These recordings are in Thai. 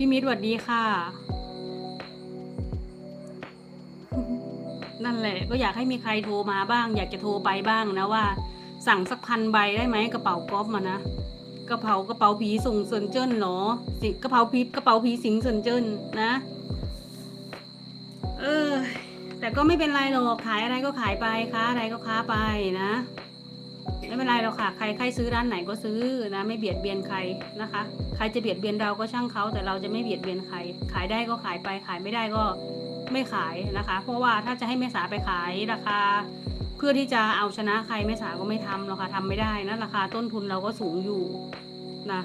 พี่มิตรสวัสดีค่ะ นั่นแหละ ก็อยากให้มีใครโทรมาบ้าง อยากจะโทรไปบ้างนะว่า สั่งสักพันใบได้ไหมกระเป๋าก๊อฟมานะกระเป๋ากระเป๋าผีส่งเซินเจิ้นเหรอสิกระเป๋าผีกระเป๋าผีสิงเซินเจิ้นนะ เออ แต่ก็ไม่เป็นไรหรอกขายอะไรก็ขายไปค้าอะไรก็ค้าไปนะ ไม่เป็นไรหรอกค่ะ ใครใครซื้อร้านไหนก็ซื้อนะไม่เบียดเบียนใครนะคะ ใครจะเบียดเบียนเราก็ช่างเขาแต่เราจะไม่เบียดเบียนใคร ขายได้ก็ขายไปขายไม่ได้ก็ไม่ขายนะคะ เพราะว่าถ้าจะให้แม่สาไปขายราคา เพื่อที่จะเอาชนะใครแม่สาก็ไม่ทำหรอกค่ะทำไม่ได้นะราคาต้นทุนเราก็สูงอยู่นะ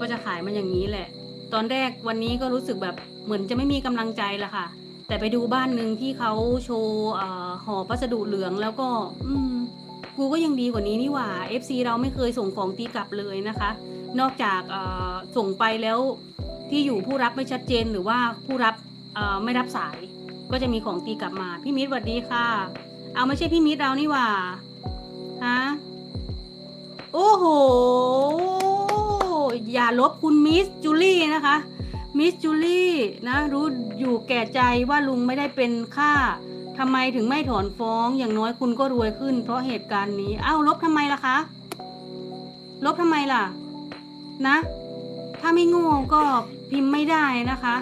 ก็จะขายมันอย่างนี้แหละ ตอนแรกวันนี้ก็รู้สึกแบบเหมือนจะไม่มีกำลังใจละค่ะ แต่ไปดูบ้านหนึ่งที่เขาโชว์ห่อพัสดุเหลืองแล้วก็ อืมกูก็ยังดีกว่านี้นี่หว่า FC เราไม่เคยส่งของตีกลับเลยนะคะ นอกจากส่งไปแล้วที่อยู่ผู้รับไม่ชัดเจนหรือว่าผู้รับไม่รับสาย ก็จะมีของตีกลับมา พี่มิตรสวัสดีค่ะ เอาไม่ใช่พี่มิตรเรานี่หว่าฮะโอ้โห อย่าลบคุณมิสจูลี่นะคะ มิสจูลี่นะรู้อยู่แก่ใจว่าลุงไม่ได้เป็นค่าทำไมถึงไม่ถอนฟ้องอย่างน้อยคุณก็รวยขึ้น เพราะเหตุการณ์นี้อ้าวลบทำไมล่ะคะ ลบทำไมล่ะ นะ ถ้าไม่โง่ก็พิมพ์ไม่ได้นะคะ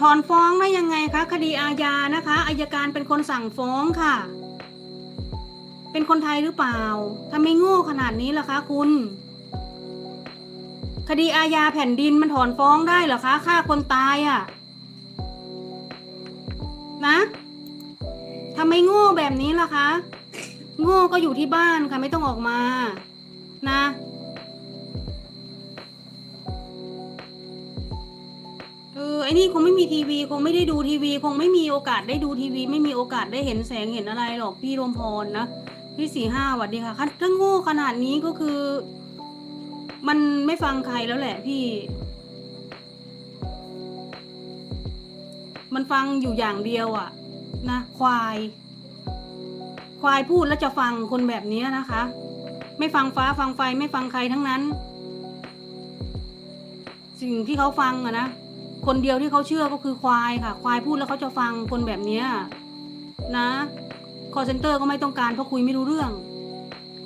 ถอนฟ้องได้ยังไงคะ คดีอาญานะคะอายการเป็นคนสั่งฟ้องค่ะ เป็นคนไทยหรือเปล่าถ้าไมโง่ขนาดนี้ล่ะคะ คุณ คดีอาญาแผ่นดินมันถอนฟ้องได้เหรอคะฆ่าคนตายอะ่ะ นะทำไมโง่แบบนี้ล่ะคะ โง่ก็อยู่ที่บ้านค่ะไม่ต้องออกมา นะ เออไอ้นี่คงไม่มีทีวี คงไม่ได้ดูทีวี คงไม่มีโอกาสได้ดูทีวี ไม่มีโอกาสได้เห็นแสงเห็นอะไรหรอกพี่รวมพรนะพี่สี่ห้าหวัดดีค่ะคันถ้าโง่ขนาดนี้ก็คือ มันไม่ฟังใครแล้วแหละพี่ มันฟังอยู่อย่างเดียวอะนะควาย ควายพูดแล้วจะฟังคนแบบนี้นะคะ ไม่ฟังฟ้าฟังไฟไม่ฟังใครทั้งนั้น สิ่งที่เขาฟังอะนะคนเดียวที่เขาเชื่อก็คือควายค่ะ ควายพูดแล้วเขาจะฟังคนแบบนี้นะคอเซนเตอร์ก็ไม่ต้องการเพราะคุยไม่รู้เรื่อง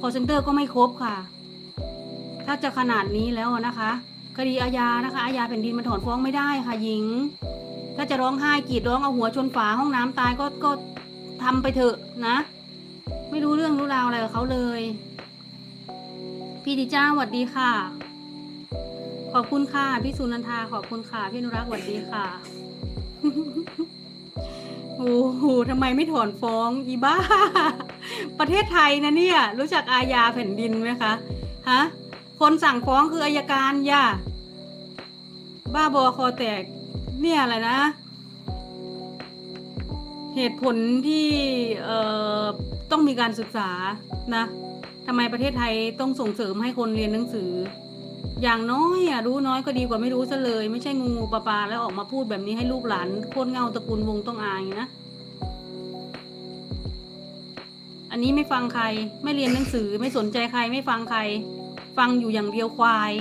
คอเซนเตอร์ก็ไม่ครบค่ะ ถ้าจะขนาดนี้แล้วนะคะ คดีอาญานะคะ อาญาแผ่นดินมันถอนฟ้องไม่ได้ค่ะหญิง ถ้าจะร้องไห้กรีดร้องเอาหัวชนฝาห้องน้ำตายก็ก็ทำไปเถอะนะ ไม่รู้เรื่องรู้ราวอะไรกับเขาเลย พี่ดิจ้าสวัสดีค่ะ ขอบคุณค่ะ พี่สุนันทาขอบคุณค่ะ พี่นุรักษ์สวัสดีค่ะโอ้โหทำไมไม่ถอนฟ้องอีบ้า ประเทศไทยนะเนี่ย รู้จักอาญาแผ่นดินไหมคะ ฮะ คนสั่งฟ้องคืออายการย่าบ้าบอคอแตก เนี่ยอะไรนะ เหตุผลที่เอ่อต้องมีการศึกษานะทำไมประเทศไทยต้องส่งเสริมให้คนเรียนหนังสือ อย่างน้อยอะรู้น้อยก็ดีกว่าไม่รู้ซะเลย ไม่ใช่งูงูปลาปลาแล้วออกมาพูดแบบนี้ให้ลูกหลานโคตรเงาตระกูลวงต้องอายนะอันนี้ไม่ฟังใครไม่เรียนหนังสือไม่สนใจใครไม่ฟังใคร ฟังอยู่อย่างเดียวควาย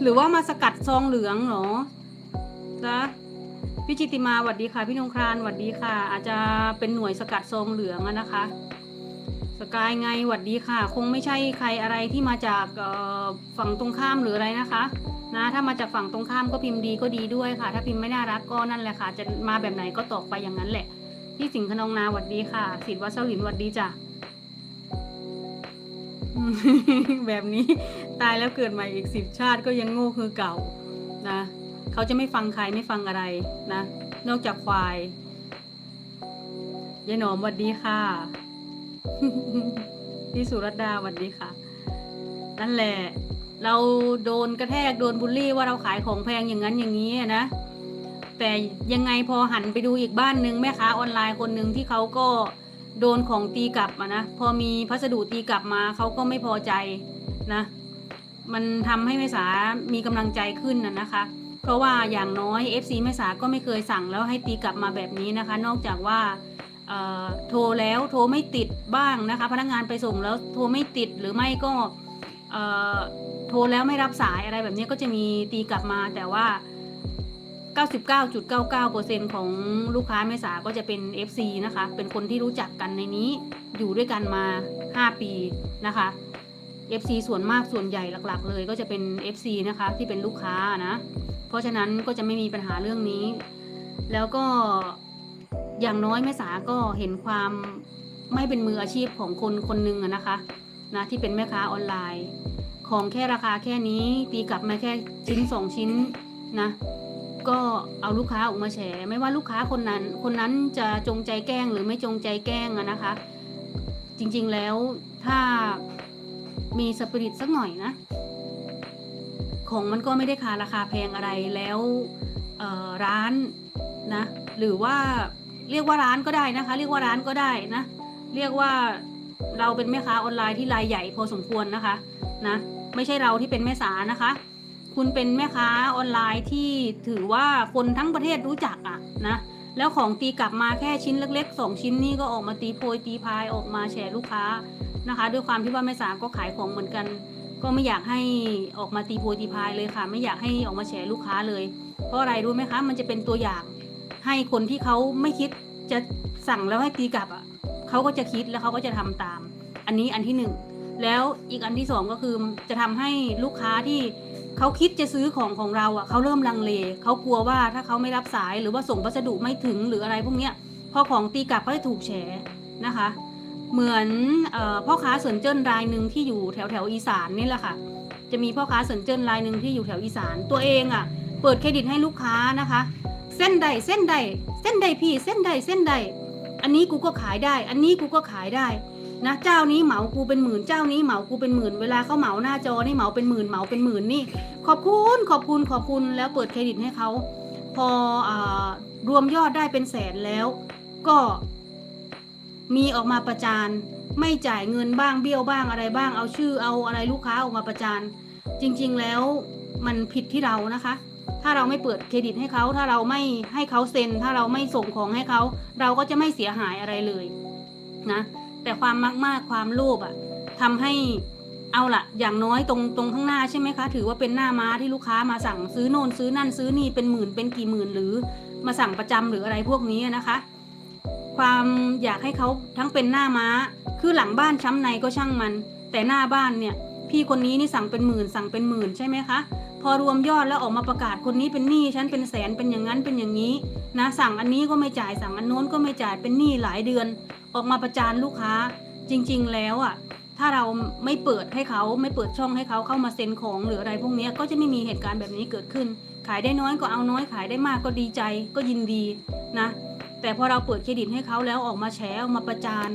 หรือว่ามาสกัดซองเหลืองเหรอนะพี่จิติมาสวัสดีค่ะ พี่นงครานสวัสดีค่ะ อาจจะเป็นหน่วยสกัดซองเหลืองอะนะคะ สกายไงสวัสดีค่ะ คงไม่ใช่ใครอะไรที่มาจากฝั่งตรงข้ามหรืออะไรนะคะนะถ้ามาจากฝั่งตรงข้ามก็พิมพ์ดีก็ดีด้วยค่ะ ถ้าพิมพ์ไม่น่ารักก็นั่นแหละค่ะ จะมาแบบไหนก็ตอบไปอย่างนั้นแหละ พี่สิงห์ขนงนาสวัสดีค่ะสิทธิ์วัดเสลินสวัสดีจ้ะแบบนี้ตายแล้วเกิดใหม่อีกสิบชาติก็ยังโง่คือเก่านะ เขาจะไม่ฟังใครไม่ฟังอะไรนะ นอกจากควายยายหนอมสวัสดีค่ะ พี่สุรดาสวัสดีค่ะ นั่นแหละ เราโดนกระแทกโดนบูลลี่ว่าเราขายของแพงอย่างนั้นอย่างนี้นะ แต่ยังไงพอหันไปดูอีกบ้านหนึ่งแม่ค้าออนไลน์คนหนึ่งที่เขาก็โดนของตีกลับนะพอมีพัสดุตีกลับมาเขาก็ไม่พอใจนะ มันทำให้แม่สามีกำลังใจขึ้นนะนะคะ เพราะว่าอย่างน้อย FC แม่สาก็ไม่เคยสั่งแล้วให้ตีกลับมาแบบนี้นะคะ นอกจากว่าโทรแล้วโทรไม่ติดบ้างนะคะ พนักงานไปส่งแล้วโทรไม่ติดหรือไม่ก็โทรแล้วไม่รับสายอะไรแบบนี้ก็จะมีตีกลับมาแต่ว่า 99.99%ของลูกค้าแม่สาก็จะเป็น FC นะคะ เป็นคนที่รู้จักกันในนี้อยู่ด้วยกันมา 5 ปีนะคะ FC ส่วนมากส่วนใหญ่หลักๆ เลยก็จะเป็น FC นะคะที่เป็นลูกค้านะ เพราะฉะนั้นก็จะไม่มีปัญหาเรื่องนี้ แล้วก็อย่างน้อยแม่สาก็เห็นความไม่เป็นมืออาชีพของคนคนหนึ่งนะคะนะที่เป็นแม่ค้าออนไลน์ ของแค่ราคาแค่นี้ตีกลับมาแค่ชิ้นสองชิ้นนะ ก็เอาลูกค้าออกมาแฉไม่ว่าลูกค้าคนนั้น คนนั้นจะจงใจแกล้งหรือไม่จงใจแกล้งอะนะคะ จริงๆแล้วถ้ามีสปิริตสักหน่อยนะ ของมันก็ไม่ได้คาราคาแพงอะไรแล้วร้านนะหรือว่าเรียกว่าร้านก็ได้นะคะ เรียกว่าร้านก็ได้นะ เรียกว่าเราเป็นแม่ค้าออนไลน์ที่รายใหญ่พอสมควรนะคะนะไม่ใช่เราที่เป็นแม่สานะคะ คุณเป็นแม่ค้าออนไลน์ที่ถือว่าคนทั้งประเทศรู้จักอะนะแล้วของตีกลับมาแค่ชิ้นเล็กๆสองชิ้นนี่ก็ออกมาตีโพยตีพายออกมาแชร์ลูกค้านะคะ ด้วยความที่ว่าแม่สาก็ขายของเหมือนกัน ก็ไม่อยากให้ออกมาตีโพยตีพายเลยค่ะ ไม่อยากให้ออกมาแชร์ลูกค้าเลย เพราะอะไรรู้ไหมคะ มันจะเป็นตัวอย่างให้คนที่เขาไม่คิดจะสั่งแล้วให้ตีกลับอะเขาก็จะคิดแล้วเขาก็จะทำตาม อันนี้อันที่หนึ่งแล้วอีกอันที่สองก็คือจะทำให้ลูกค้าที่ เขาคิดจะซื้อของของเราอะเขาเริ่มลังเลเขากลัวว่าถ้าเขาไม่รับสายหรือว่าส่งพัสดุไม่ถึงหรืออะไรพวกเนี้ยพอของตีกลับก็จะถูกแฉนะคะ เหมือนออพ่อค้าเสินเจิ้นรายหนึ่งที่อยู่แถวแถวอีสานนี่แหละค่ะ จะมีพ่อค้าเสินเจิ้นรายหนึ่งที่อยู่แถวอีสานตัวเองอะ เปิดเครดิตให้ลูกค้านะคะ เส้นใดเส้นใด เส้นใดพี่เส้นใดเส้นใด อันนี้กูก็ขายได้ อันนี้กูก็ขายได้ นะเจ้านี้เหมากูเป็นหมื่นเจ้านี้เหมากูเป็นหมื่นเวลาเขาเหมาหน้าจอนี่เหมาเป็นหมื่นเหมาเป็นหมื่นนี่ ขอบคุณขอบคุณขอบคุณแล้วเปิดเครดิตให้เขาพออรวมยอดได้เป็นแสนแล้วก็มีออกมาประจานไม่จ่ายเงินบ้างเบี้ยวบ้างอะไรบ้างเอาชื่อเอาอะไรลูกค้าออกมาประจานจริง ๆแล้วมันผิดที่เรานะคะ ถ้าเราไม่เปิดเครดิตให้เขา ถ้าเราไม่ให้เขาเซ็น ถ้าเราไม่ส่งของให้เขา เราก็จะไม่เสียหายอะไรเลยนะ แต่ความมากมากๆความโลภอะทำให้เอาละอย่างน้อยตรงตรงข้างหน้าใช่ไหมคะ ถือว่าเป็นหน้าม้าที่ลูกค้ามาสั่งซื้อโน่นซื้อนั่นซื้อนี่เป็นหมื่นเป็นกี่หมื่นหรือมาสั่งประจำหรืออะไรพวกนี้นะคะ ความอยากให้เขาทั้งเป็นหน้าม้า คือหลังบ้านช้ำในก็ช่างมัน แต่หน้าบ้านเนี่ย พี่คนนี้นี่สั่งเป็นหมื่นสั่งเป็นหมื่นใช่ไหมคะ พอรวมยอดแล้วออกมาประกาศคนนี้เป็นหนี้ฉันเป็นแสนเป็นอย่างนั้นเป็นอย่างนี้นะสั่งอันนี้ก็ไม่จ่ายสั่งอันโน้นก็ไม่จ่ายเป็นหนี้หลายเดือน ออกมาประจานลูกค้าจริง ๆ แล้วอะถ้าเราไม่เปิดให้เขาไม่เปิดช่องให้เขาเข้ามาเซ็นของหรืออะไรพวกนี้ก็จะไม่มีเหตุการณ์แบบนี้เกิดขึ้น ขายได้น้อยก็เอาน้อยขายได้มากก็ดีใจก็ยินดีนะ แต่พอเราเปิดเครดิตให้เขาแล้วออกมาแฉออกมาประจาน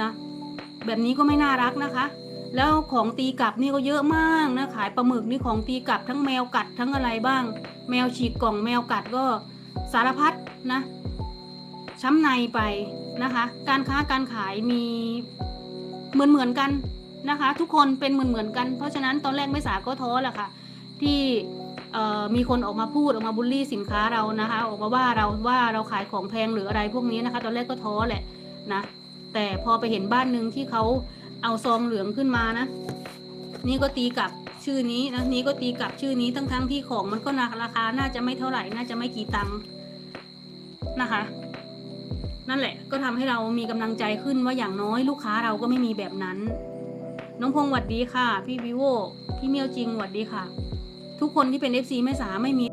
นะแบบนี้ก็ไม่น่ารักนะคะ แล้วของตีกลับนี่ก็เยอะมากนะขายปลาหมึกนี่ของตีกลับทั้งแมวกัดทั้งอะไรบ้าง แมวฉีกกล่องแมวกัดก็สารพัดนะ ช้ำในไปนะคะ การค้าการขายมีเหมือนเหมือนกันนะคะ ทุกคนเป็นเหมือนเหมือนกัน เพราะฉะนั้นตอนแรกไม่สาก็ท้อแหละค่ะที่มีคนออกมาพูดออกมาบูลลี่สินค้าเรานะคะ ออกมาว่าเราว่าเราขายของแพงหรืออะไรพวกนี้นะคะ ตอนแรกก็ท้อแหละนะแต่พอไปเห็นบ้านหนึ่งที่เขาเอาซองเหลืองขึ้นมานะ นี่ก็ตีกลับชื่อนี้นะนี่ก็ตีกลับชื่อนี้ทั้งทั้งที่ของมันก็ราคาน่าจะไม่เท่าไหร่น่าจะไม่กี่ตังค์นะคะ นั่นแหละ ก็ทำให้เรามีกำลังใจขึ้นว่าอย่างน้อยลูกค้าเราก็ไม่มีแบบนั้น น้องพงษ์หวัดดีค่ะ พี่วิโวพี่เมียวจริงหวัดดีค่ะ ทุกคนที่เป็น FC แม่สาไม่มี